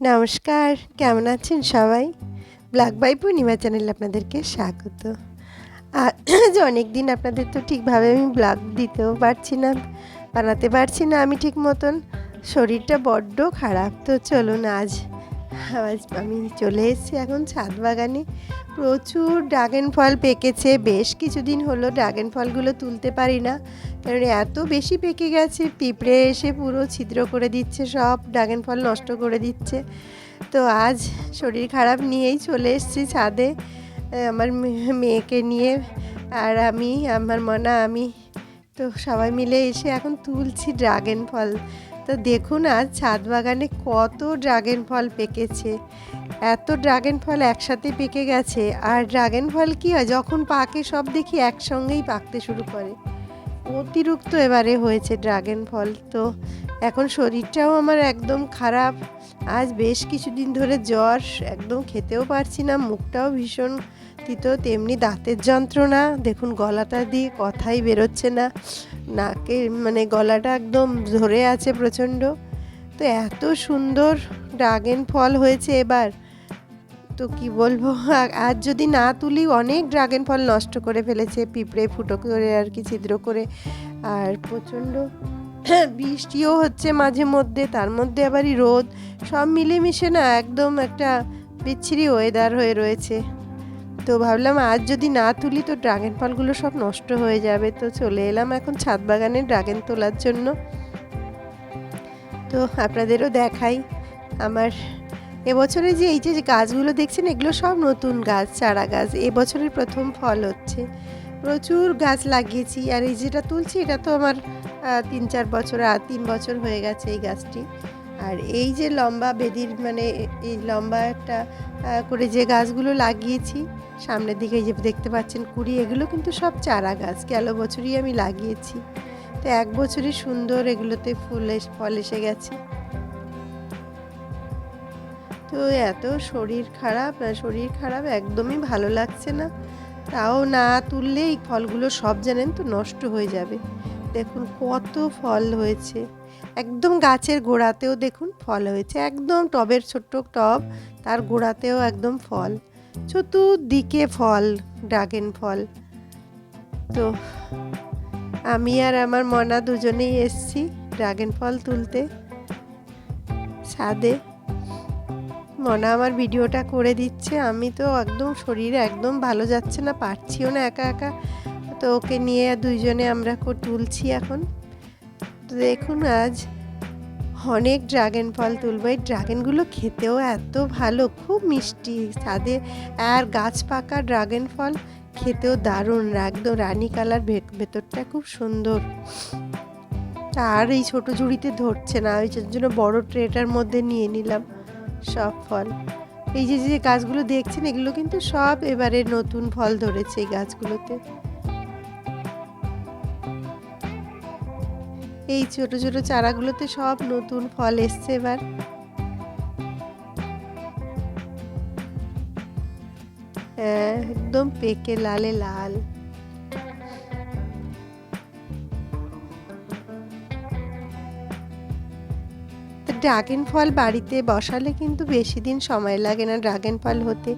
নমস্কার, কেমন আছেন সবাই? ব্ল্যাক বাই পূর্ণিমা চ্যানেল আপনাদেরকে স্বাগত। আর যে অনেক দিন আপনাদের তো ঠিকভাবে আমি ব্লগ দিতেও পারছি না, বানাতে পারছি না আমি ঠিক মতন, শরীরটা বড্ড খারাপ। তো চলুন আজ আমি চলে এসেছি এখন ছাদ বাগানে। প্রচুর ড্রাগন ফল পেকেছে, বেশ কিছুদিন হলো ড্রাগন ফলগুলো তুলতে পারি না। কারণ এত বেশি পেকে গেছে, পিঁপড়ে এসে পুরো ছিদ্র করে দিচ্ছে, সব ড্রাগন ফল নষ্ট করে দিচ্ছে। তো আজ শরীর খারাপ নিয়েই চলে এসেছি ছাদে। আমার মেয়েকে নিয়ে আর আমি, আমার মনা, আমি। তো সবাই মিলে এসে এখন তুলছি ড্রাগন ফল। তো দেখুন আজ ছাদ বাগানে কত ড্রাগন ফল পেকেছে। এত ড্রাগন ফল একসাথে পেকে গেছে। আর ড্রাগন ফল কী হয়, যখন পাকে সব দেখি একসঙ্গেই পাকতে শুরু করে। অতিরিক্ত এবারে হয়েছে ড্রাগন ফল। তো এখন শরীরটাও আমার একদম খারাপ। আজ বেশ কিছুদিন ধরে জ্বর, একদম খেতেও পারছি না, মুখটাও ভীষণ তিতো তেমনি দাঁতের যন্ত্রণা, দেখুন গলাটা দিয়ে কথাই বেরোচ্ছে না, নাকে মানে গলাটা একদম ধরে আছে প্রচণ্ড। তো এত সুন্দর ড্রাগন ফল হয়েছে এবার। তো কি বলব, আর যদি না তুলি, অনেক ড্রাগন ফল নষ্ট করে ফেলেছে, পিঁপড়ে ফুটো করে আর কি, ছিদ্র করে। আর প্রচণ্ড বৃষ্টিও হচ্ছে মাঝে মধ্যে, তার মধ্যে আবারই রোদ। সব মিলেমিশে না একদম একটা বিচ্ছিরি ওয়েদার হয়ে রয়েছে। তো ভাবলাম আজ যদি না তুলি তো ড্রাগন ফলগুলো সব নষ্ট হয়ে যাবে। তো চলে এলাম এখন ছাদ বাগানে ড্রাগন তোলার জন্য। তো আপনাদেরও দেখাই আমার এবছরে যে এই যে গাছগুলো দেখছেন, এগুলো সব নতুন গাছ, চারা গাছ। এবছরের প্রথম ফল হচ্ছে। প্রচুর গাছ লাগিয়েছি আর এই যেটা তুলছি, এটা তো আমার তিন চার বছর আর তিন বছর হয়ে গেছে এই গাছটি। আর এই যে লম্বা বেদির মানে এই লম্বা একটা করে যে গাছগুলো লাগিয়েছি, সামনের দিকে যে দেখতে পাচ্ছেন কুড়ি, এগুলো কিন্তু সব চারা গাছ, গেল বছরই আমি লাগিয়েছি। তো এক বছরই সুন্দর এগুলোতে ফুল ফল এসে গেছে। তো এত শরীর খারাপ শরীর খারাপ, একদমই ভালো লাগছে না। তাও না তুললে এই ফলগুলো সব জানেন তো নষ্ট হয়ে যাবে। দেখুন, কত ফল হয়েছে। একদম গাছের গোড়াতেও দেখুন ফল হয়েছে। একদম টবের ছোট্ট টব, তার গোড়াতেও একদম ফল। চতুর্দিকে ফল, ড্রাগন ফল। তো, আমি আর আমার মনা দুজনেই এসছি ড্রাগন ফল তুলতে ছাদে। মনা আমার ভিডিওটা করে দিচ্ছে। আমি তো একদম শরীর একদম ভালো যাচ্ছে না, পারছিও না একা একা। তো ওকে নিয়ে দুইজনে আমরা তুলছি এখন। তো দেখুন আজ অনেক ড্রাগন ফল তুলবো। এই ড্রাগনগুলো খেতেও এত ভালো, খুব মিষ্টি। ছাদে আর গাছ পাকা ড্রাগন ফল খেতেও দারুণ একদম রানী কালার ভেতরটা খুব সুন্দর। আর এই ছোট ঝুড়িতে ধরছে না, ওই জন্য বড় ট্রেটার মধ্যে নিয়ে নিলাম সব ফল। এই যে যে গাছগুলো দেখছেন, এগুলো কিন্তু সব এবারে নতুন ফল ধরেছে এই গাছগুলোতে। এই ছোট ছোট চারাগুলোতে সব নতুন ফল এসছে এবার। হ্যাঁ একদম পেকে লালে লাল। ড্রাগন ফল বাড়িতে বসালে কিন্তু বেশি দিন সময় লাগে না ড্রাগন ফল হতে।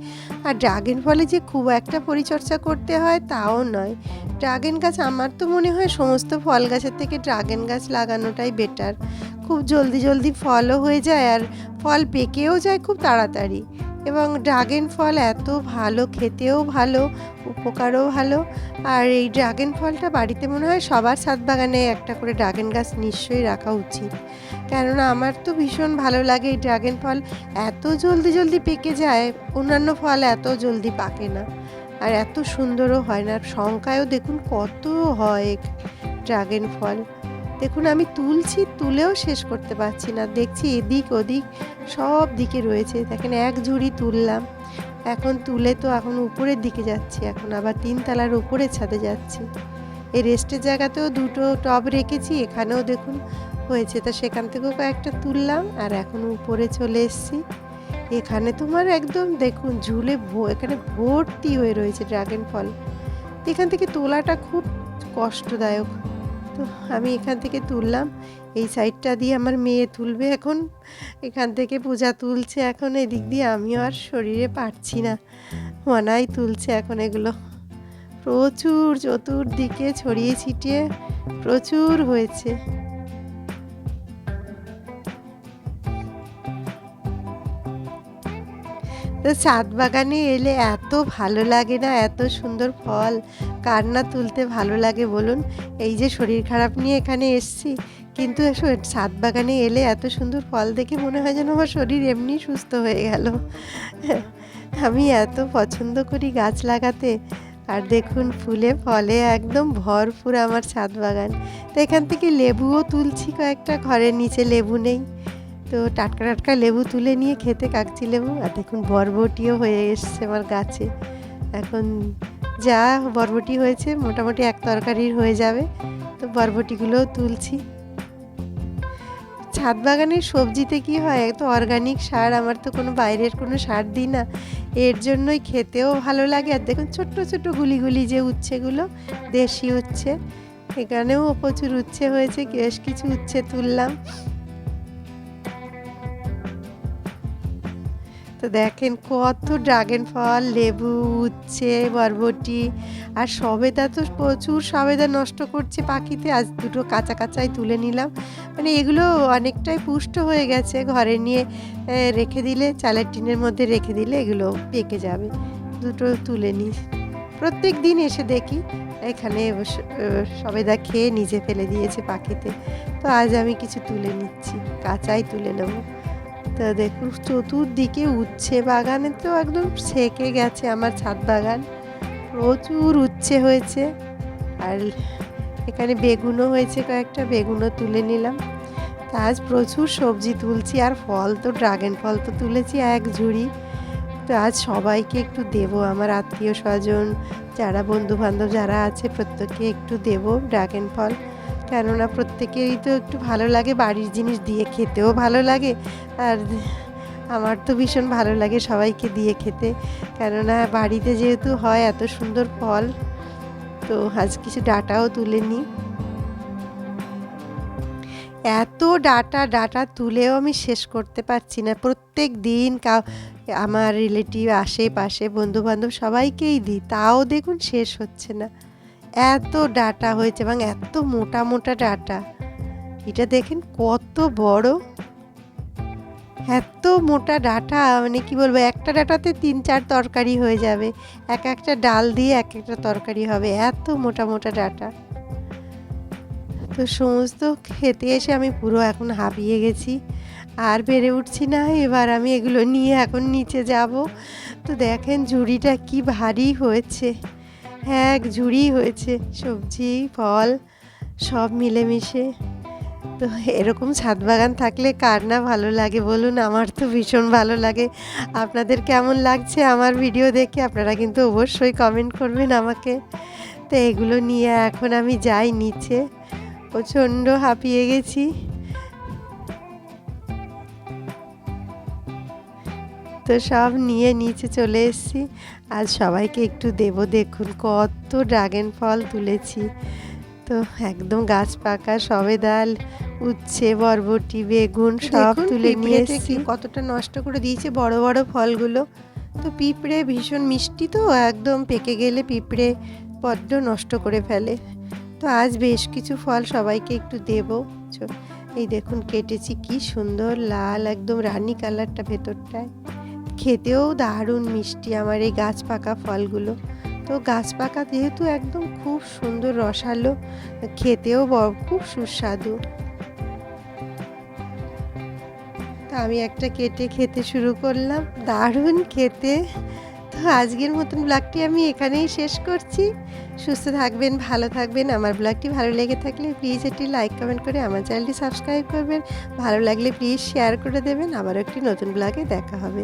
আর ড্রাগন ফলে যে খুব একটা পরিচর্যা করতে হয় তাও নয়। ড্রাগন গাছ, আমার তো মনে হয় সমস্ত ফল গাছের থেকে ড্রাগন গাছ লাগানোটাই বেটার খুব জলদি জলদি ফলও হয়ে যায় আর ফল পেকেও যায় খুব তাড়াতাড়ি। এবং ড্রাগন ফল এত ভালো, খেতেও ভালো, উপকারও ভালো। আর এই ড্রাগন ফলটা বাড়িতে মনে হয় সবার ছাদ বাগানে একটা করে ড্রাগন গাছ নিশ্চয়ই রাখা উচিত। কেননা আমার তো ভীষণ ভালো লাগে এই ড্রাগন ফল। এত জলদি জলদি পেকে যায়, অন্যান্য ফল এত জলদি পাকে না। আর এত সুন্দরও হয় না। সংখ্যায়ও দেখুন কত হয় ড্রাগন ফল। দেখুন আমি তুলছি, তুলেও শেষ করতে পারছি না। দেখছি এদিক ওদিক সব দিকে রয়েছে। দেখেন এক ঝুড়ি তুললাম। এখন তুলে তো এখন উপরের দিকে যাচ্ছি এখন। আবার তিনতলার উপরে ছাদে যাচ্ছি। এই রেস্টের জায়গাতেও দুটো টব রেখেছি, এখানেও দেখুন হয়েছে। তা সেখান থেকেও কয়েকটা তুললাম আর এখন উপরে চলে এসেছি। এখানে তোমার একদম দেখুন, ঝুলে এখানে ভর্তি হয়ে রয়েছে ড্রাগন ফল এখান থেকে তোলাটা খুব কষ্টদায়ক। তো আমি এখান থেকে তুললাম। এই সাইডটা দিয়ে আমার মেয়ে তুলবে এখন। এখান থেকে পূজা তুলছে এখন, এদিক দিয়ে আমিও আর শরীরে পারছি না। মানাই তুলছে এখন এগুলো। প্রচুর চতুর্দিকে ছড়িয়ে ছিটিয়ে প্রচুর হয়েছে। তো ছাদ বাগানে এলে এত ভালো লাগে না? এত সুন্দর ফল। কার না তুলতে ভালো লাগে বলুন? এই যে শরীর খারাপ নিয়ে এখানে এসছি। কিন্তু ছাদ বাগানে এলে এত সুন্দর ফল দেখে মনে হয় যেন আমার শরীর এমনি সুস্থ হয়ে গেল। আমি এত পছন্দ করি গাছ লাগাতে। আর দেখুন, ফুলে, ফলে একদম ভরপুর আমার ছাদ বাগান। তো এখান থেকে লেবুও তুলছি কয়েকটা, ঘরের নিচে লেবু নেই। তো টাটকা টাটকা লেবু তুলে নিয়ে খেতে কাকচি লেবু, আর দেখুন বরবটিও হয়ে এসছে আমার গাছে। এখন যা বরবটি হয়েছে মোটামুটি এক তরকারির হয়ে যাবে, তো বরবটিগুলোও তুলছি। ছাদ বাগানের সবজিতে কি হয় তো অর্গানিক সার, আমার তো কোনো বাইরের কোনো সার দিই না। এর জন্যই খেতেও ভালো লাগে, আর দেখুন ছোট্ট ছোট্ট গুলি গুলি যে উচ্ছেগুলো, দেশি উচ্ছে, এখানেও প্রচুর উচ্ছে হয়েছে, বেশ কিছু উচ্ছে তুললাম। তো দেখেন কত ড্রাগন ফল, লেবু, উচ্ছে, বরবটি, আর সবেদা তো প্রচুর সবেদা নষ্ট করছে পাখিতে। আজ দুটো কাঁচা কাঁচাই তুলে নিলাম। মানে এগুলো অনেকটাই পুষ্ট হয়ে গেছে ঘরে নিয়ে রেখে দিলে, চালের টিনের মধ্যে রেখে দিলে এগুলো পেকে যাবে। দুটো তুলে নিই প্রত্যেক দিন এসে দেখি, এখানে সবেদা খেয়ে নিজে ফেলে দিয়েছে পাখিতে। তো আজ আমি কিছু তুলে নিচ্ছি, কাঁচাই তুলে নেব। তো দেখুন, চতুর্দিকে উচ্ছে বাগানে তো একদম সেকে গেছে আমার ছাদ বাগান। প্রচুর উচ্ছে হয়েছে। আর এখানে বেগুনও হয়েছে, কয়েকটা বেগুনও তুলে নিলাম। তা আজ প্রচুর সবজি তুলছি, আর ফল তো, ড্রাগন ফল তো তুলেছি, এক ঝুড়ি। তো আজ সবাইকে একটু দেবো, আমার আত্মীয় স্বজন, যারা বন্ধু বান্ধব যারা আছে, প্রত্যেককে একটু দেবো ড্রাগন ফল। কেননা প্রত্যেকেরই তো একটু ভালো লাগে বাড়ির জিনিস দিয়ে খেতেও ভালো লাগে। আর আমার তো ভীষণ ভালো লাগে সবাইকে দিয়ে খেতে। কেননা বাড়িতে যেহেতু হয় এত সুন্দর ফল, তো আজ কিছু ডাটাও তুলে নিই এত ডাটা ডাটা তুলেও আমি শেষ করতে পারছি না। প্রত্যেক দিন কাউ, আমার রিলেটিভ, আশেপাশে বন্ধু বান্ধব সবাইকেই দিই, তাও দেখুন শেষ হচ্ছে না। এত ডাটা হয়েছে এবং এত মোটা মোটা ডাটা। এটা দেখেন কত বড়। এত মোটা ডাটা মানে কি বলব, একটা ডাটাতে তিন চার তরকারি হয়ে যাবে। এক একটা ডাল দিয়ে এক একটা তরকারি হবে। এত মোটা মোটা ডাটা। তো সমস্ত খেতে এসে আমি পুরো এখন হাঁপিয়ে গেছি। আর বেড়ে উঠছি না, এবার আমি এগুলো নিয়ে এখন নিচে যাব। তো দেখেন ঝুড়িটা কি ভারী হয়েছে। এক ঝুড়ি হয়েছে, সবজি, ফল, সব মিলেমিশে। তো এরকম ছাদ বাগান থাকলে কার না ভালো লাগে বলুন? আমার তো ভীষণ ভালো লাগে। আপনাদের কেমন লাগছে আমার ভিডিও দেখে? আপনারা কিন্তু অবশ্যই কমেন্ট করবেন আমাকে। তো এগুলো নিয়ে এখন আমি যাই নিচে। প্রচণ্ড হাঁপিয়ে গেছি। তো সব নিয়ে নিচে চলে এসেছি। আজ সবাইকে একটু দেব দেখুন কত ড্রাগন ফল তুলেছি। তো একদম গাছ পাকা সবেদাল উচ্ছে বরবটি বেগুন সব তুলে নিয়ে এসেছি। কতটা নষ্ট করে দিয়েছে বড় বড় ফলগুলো। তো পিঁপড়ে ভীষণ মিষ্টি তো একদম পেকে গেলে পিঁপড়ে বড্ড নষ্ট করে ফেলে। তো আজ বেশ কিছু ফল সবাইকে একটু দেব। এই দেখুন কেটেছি কি সুন্দর লাল একদম রানী কালারটা ভেতরটায়। খেতেও দারুণ মিষ্টি আমার এই গাছ পাকা ফলগুলো। তো গাছ পাকা যেহেতু একদম খুব সুন্দর রসালো, খেতেও খুব সুস্বাদু। তো আমি একটা কেটে খেতে শুরু করলাম, দারুণ খেতে। তো আজকের মতন ব্লগটি আমি এখানেই শেষ করছি। সুস্থ থাকবেন, ভালো থাকবেন, আমার ব্লগটি ভালো লেগে থাকলে প্লিজ একটি লাইক কমেন্ট করে আমার চ্যানেলটি সাবস্ক্রাইব করবেন। ভালো লাগলে প্লিজ শেয়ার করে দেবেন আবার একটি নতুন ব্লগে দেখা হবে।